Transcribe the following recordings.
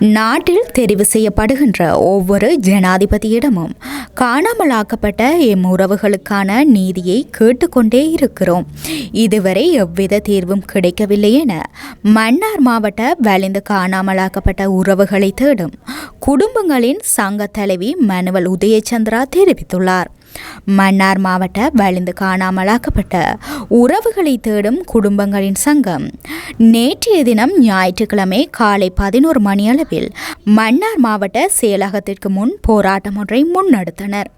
நாட்டில் தெரிவு செய்யப்படுகின்ற ஒவ்வொரு ஜனாதிபதியிடமும் காணாமலாக்கப்பட்ட எம் உறவுகளுக்கான நீதியை கேட்டுக்கொண்டே இருக்கிறோம். இதுவரை எவ்வித தீர்வும் கிடைக்கவில்லை என மன்னார் மாவட்ட வலிந்து காணாமலாக்கப்பட்ட உறவுகளை தேடும் குடும்பங்களின் சங்க தலைவி மனுவல் உதயச்சந்திரா தெரிவித்துள்ளார். மன்னார் மாவட்ட வலிந்து காணாமலாக்கப்பட்ட உறவுகளை தேடும் குடும்பங்களின் சங்கம். நேற்றைய தினம் ஞாயிற்றுக்கிழமை காலை பதினோரு மணியளவில் மன்னார் மாவட்ட செயலகத்திற்கு முன் போராட்டம் ஒன்றை முன்னெடுத்தனர்.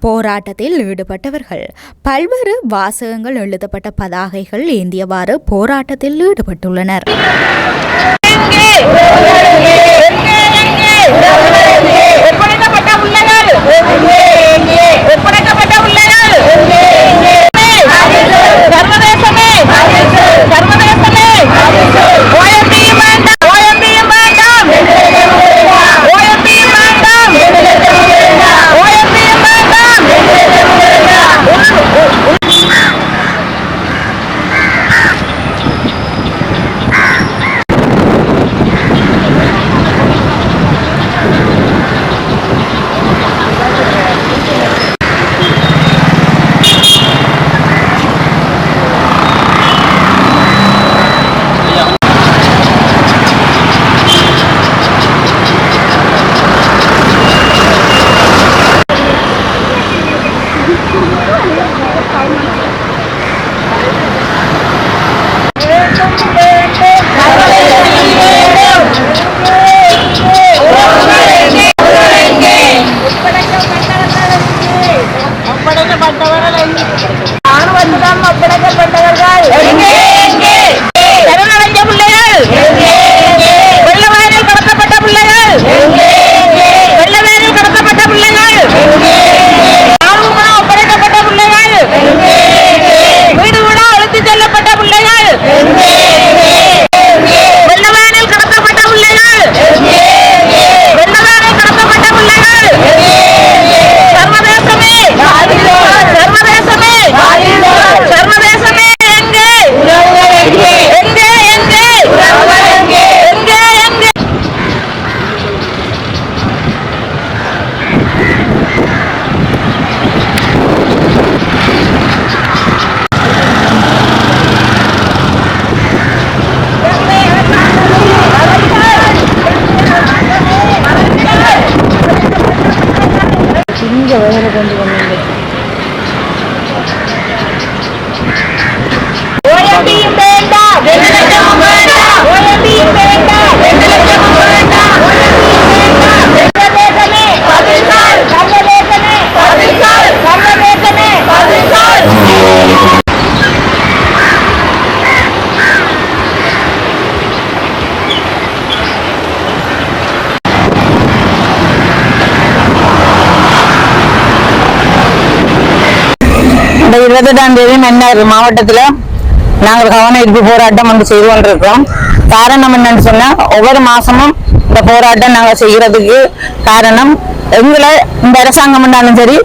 போராட்டத்தில் ஈடுபட்டவர்கள் பல்வேறு வாசகங்கள் எழுதப்பட்ட பதாகைகள் ஏந்தியவாறு போராட்டத்தில் ஈடுபட்டுள்ளனர். അപ്പഴേ പട്ടവരല്ല ആണ് വലുതാണെന്ന് ごめんごめんです。இந்த இருபத்தெட்டாம் தேதி மன்னார் மாவட்டத்தில் நாங்கள் கவன ஈர்ப்பு போராட்டம் வந்து செய்து கொண்டிருக்கிறோம். காரணம் என்னன்னு சொன்னா ஒவ்வொரு மாசமும் இந்த போராட்டம் நாங்கள் செய்யறதுக்கு காரணம் எங்களை இந்த அரசாங்கம் என்றாலும் சரி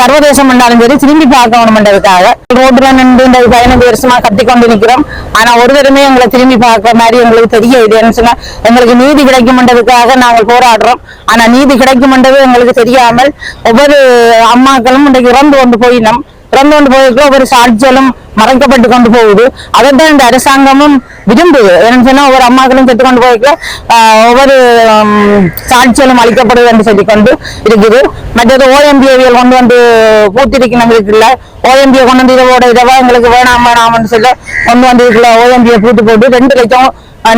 சர்வதேசம் என்றாலும் சரி திரும்பி பார்க்கணும்ன்றதுக்காக. ரோட்ல நின்று இந்த பதினஞ்சு வருஷமா கட்டி கொண்டு நிற்கிறோம் ஆனா ஒருவருமே எங்களை திரும்பி பார்க்க மாதிரி எங்களுக்கு தெரிய ஏன்னு சொன்னா எங்களுக்கு நீதி கிடைக்கும்ன்றதுக்காக நாங்கள் போராடுறோம். ஆனா நீதி கிடைக்கும்ன்றது எங்களுக்கு தெரியாமல் ஒவ்வொரு அம்மாக்களும் இன்றைக்கு இறந்து கொண்டு போயினோம். இறந்து கொண்டு போயிருக்க ஒவ்வொரு சாட்சியலும் மறைக்கப்பட்டு கொண்டு போகுது. அதைத்தான் இந்த அரசாங்கமும் விரும்புது. என்னன்னு சொன்னா ஒவ்வொரு அம்மாக்களும் செத்து கொண்டு போயிருக்க ஒவ்வொரு சாட்சியலும் அளிக்கப்படுது என்று சொல்லி கொண்டு இருக்குது. மற்றது ஓஎம்பிஏவியல் கொண்டு வந்து பூத்திருக்கணும் இருக்குல்ல? ஓஎம்பிஏ கொண்டு வந்து இதோட இதவா எங்களுக்கு வேணாம் வேணாம்னு சொல்லி கொண்டு வந்து இதுல ஓஎம்பிஏ பூத்து போட்டு ரெண்டு லட்சம்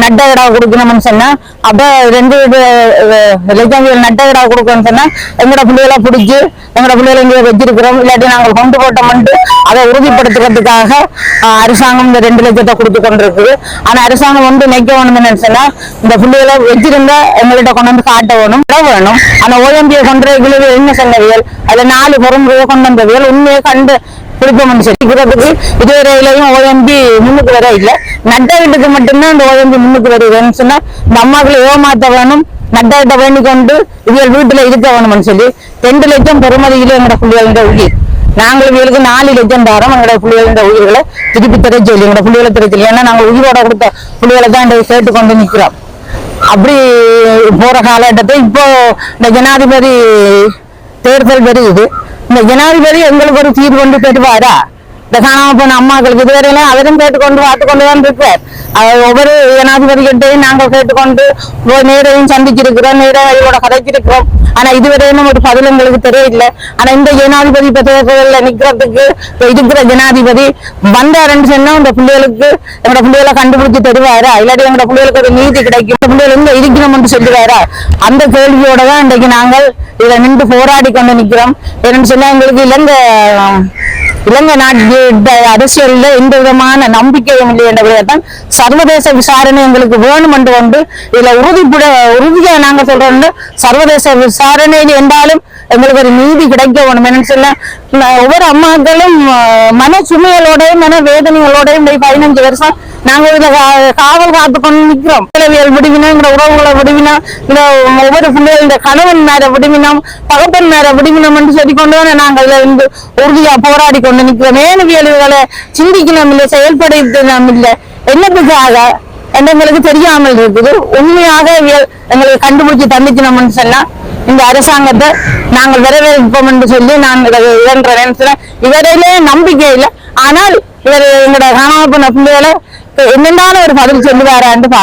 நட்ட கடா கொடுக்கணும்னு சொன்னா அப்ப ரெண்டு இது, லட்சம் நட்ட கடா கொடுக்கணும்னு சொன்னா எங்களோட பிள்ளைகளை பிடிச்சி எங்களோட பிள்ளைகளை இங்கே வச்சிருக்கிறோம். இல்லாட்டி நாங்கள் கொண்டு போட்டோம்ட்டு அதை உறுதிப்படுத்துறதுக்காக அஹ், அரசாங்கம் இந்த ரெண்டு லட்சத்தை கொடுத்து கொண்டிருக்குது. ஆனா அரசாங்கம் வந்து நினைக்க வேணும்னு சொன்னா இந்த பிள்ளைகளை வச்சிருந்தா எங்கள்கிட்ட கொண்டு வந்து காட்ட வேணும் வேணும். ஆனா ஓஎம்பியை கொண்ட இவ்வளவு என்ன சொன்னவியல் அதுல நாலு பொறுமுறையை கொண்டு வந்தவியல். உண்மையை கண்டு விருப்பம் சொல்லிக்கிறதுக்கு இதுவரையிலையும் ஓஎம்பி முன்னுக்கு வர இல்ல. நட்ட வீட்டுக்கு மட்டும்தான் இந்த ஓஎம்பி முன்னுக்கு வருதுன்னு சொன்னா இந்த அம்மாக்களை ஏமாத்த வேணும் நட்டகிட்ட வேண்டிக் கொண்டு இவள் வீட்டுல இருக்க வேணும்னு சொல்லி ரெண்டு லட்சம் பெருமதியில எங்களோட பிள்ளைகள உயிர் நாங்கள் இவங்களுக்கு நாலு லட்சம் தரோம் எங்களோட பிள்ளைகள உயிர்களை திருப்பி தர சொல்லி எங்களோட பிள்ளைகளை தர சொல்லி. ஏன்னா நாங்கள் உயிரோட கொடுத்த பிள்ளைகளை தான் இன்றைக்கு கேட்டு கொண்டு நிற்கிறோம். அப்படி போற காலகட்டத்தை இப்போ இந்த ஜனாதிபதி தேர்தல் வருது. இந்த ஜனாதிபதி எங்களுக்கு ஒரு தீர்வு கொண்டு தருவாரா? இந்த காணாம போன அம்மாக்களுக்கு இதுவரையிலும் அவரும் கேட்டுக்கொண்டு பார்த்து கொண்டு தான் இருக்கார் அவர் ஒவ்வொரு ஜனாதிபதிகிட்டையும் நாங்கள் கேட்டுக்கொண்டு நேரையும் சந்திச்சிருக்கிறோம் நேரம் இதோட கதைச்சிருக்கிறோம். ஆனா இதுவரையிலும் ஒரு பதில் எங்களுக்கு தெரியல ஆனா இந்த ஜனாதிபதி இப்ப தேர்தலில் நிக்கிறதுக்கு இருக்கிற ஜனாதிபதி வந்தாருன்னு சொன்னா இந்த பிள்ளைகளுக்கு எங்களோட பிள்ளைகளை கண்டுபிடிச்சு தருவாரா? இல்லாட்டி எங்களோட பிள்ளைகளுக்கு ஒரு நீதி கிடைக்கும். பிள்ளைகள் எங்க இருக்கணும்னு சொல்லுவாரா? அந்த கேள்வியோட தான் இன்றைக்கு நாங்கள் இதை நின்று போராடி கொண்டு நிக்கிறோம். என்னன்னு சொன்னா எங்களுக்கு இலங்கை இலங்கை நாட்டு அரசியல்ல எந்த விதமான நம்பிக்கையும் இல்லை என்றபடியால் சர்வதேச விசாரணை எங்களுக்கு வேணும் என்று கொண்டு இதுல உறுதிப்பட உறுதியா நாங்க சொல்றோம் சர்வதேச விசாரணை என்றாலும் எங்களுக்கு ஒரு நீதி கிடைக்க வேணும். என்னன்னு சொல்ல ஒவ்வொரு அம்மாக்களும் மன சுமைகளோடையும் மன வேதனைகளோடையும் பதினஞ்சு வருஷம் நாங்க இதுல கா- காவல் காத்து கொண்டு நிக்கிறோம். பிள்ளைவியல் விடுவினோம் இந்த உறவுகளை விடுவினோம் இந்த ஒவ்வொரு பிள்ளைகள் இந்த கணவன் மேல விடுவினோம் பகப்பன் மேல விடுவினோம் என்று சொல்லி கொண்டு தானே நாங்க இதுல இருந்து உறுதியா போராடி கொண்டு நிக்கிறோம். மேலுவியல்களை சிந்திக்கணும் இல்லை செயல்படுத்தணும் இல்லை? என்னதுக்காக என்று எங்களுக்கு தெரியாமல் இருக்குது. உண்மையாக இவியல் எங்களை கண்டுபிடிச்சு தந்துக்கணும்னு சொன்னா இந்த அரசாங்கத்தை நாங்கள் வரவேற்போம் என்று சொல்லி நான் இதை இவரையிலே நம்பிக்கை இல்லை. ஆனால் இவர் எங்களோட காணாமல் போன பிள்ளைகளை என்னென்ன ஒரு பதில் சொல்லுவாரான்னு பார்ப்போம்.